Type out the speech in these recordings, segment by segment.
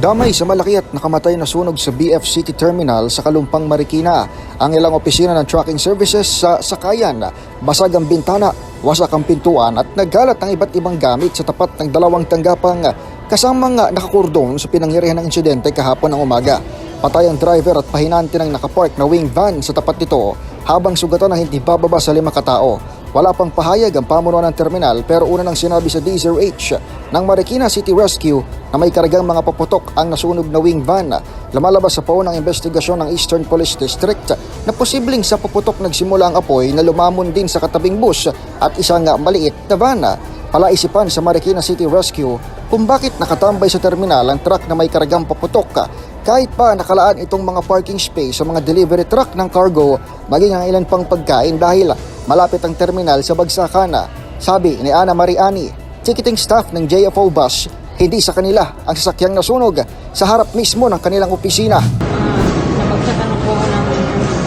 Damay sa malaki at nakamatay na sunog sa BF City Terminal sa Kalumpang, Marikina. Ang ilang opisina ng tracking services sa Sakayan, basag ang bintana, wasak ang pintuan at naggalat ang iba't ibang gamit sa tapat ng dalawang tanggapang kasamang nakakurdong sa pinangyarihan ng insidente kahapon ng umaga. Patay ang driver at pahinante ng nakapark na wing van sa tapat nito habang sugatan ng hindi bababa sa lima katao. Wala pang pahayag ang pamunuan ng terminal pero una nang sinabi sa D0H ng Marikina City Rescue na may karagang mga paputok ang nasunog na wing van. Lumalabas sa paunang investigasyon ng Eastern Police District na posibleng sa paputok nagsimula ang apoy na lumamon din sa katabing bus at isang maliit na van. Palaisipan sa Marikina City Rescue kung bakit nakatambay sa terminal ang truck na may karagang paputok kahit pa nakalaan itong mga parking space sa mga delivery truck ng cargo maging ang ilan pang pagkain dahil malapit ang terminal sa Bagsakan. Sabi ni Ana Mariani, ticketing staff ng JFO bus, hindi sa kanila ang sasakyang nasunog sa harap mismo ng kanilang opisina. napagsakan na po ako ng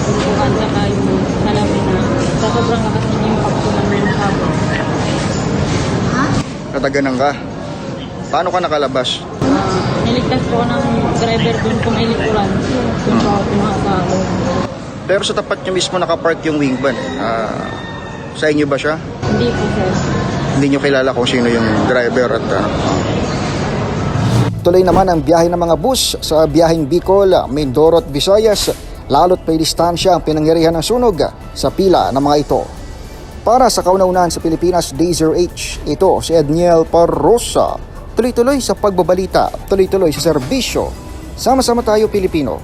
bumbukan saka yung salamin na sa sobrang lakas ng impact po ng hapon. Nataganan ka. Paano ka nakalabas? Uh, niligtas po ng driver dun kung may likuran. Dun po ako pinakasako. Pero sa tapat nyo mismo nakapark yung wing van. Ah, sa inyo ba siya? Hindi po sir. Hindi nyo kilala kung sino yung driver at ano. Tuloy naman ang biyahe ng mga bus sa biyaheng Bicol, Mindoro at Visayas. Lalo't may distansya ang pinangyarihan ng sunog sa pila ng mga ito. Para sa kaunaunan sa Pilipinas, D0H, ito si Edniel Parrosa. Tuloy-tuloy sa pagbabalita, tuloy-tuloy sa serbisyo. Sama-sama tayo Pilipino.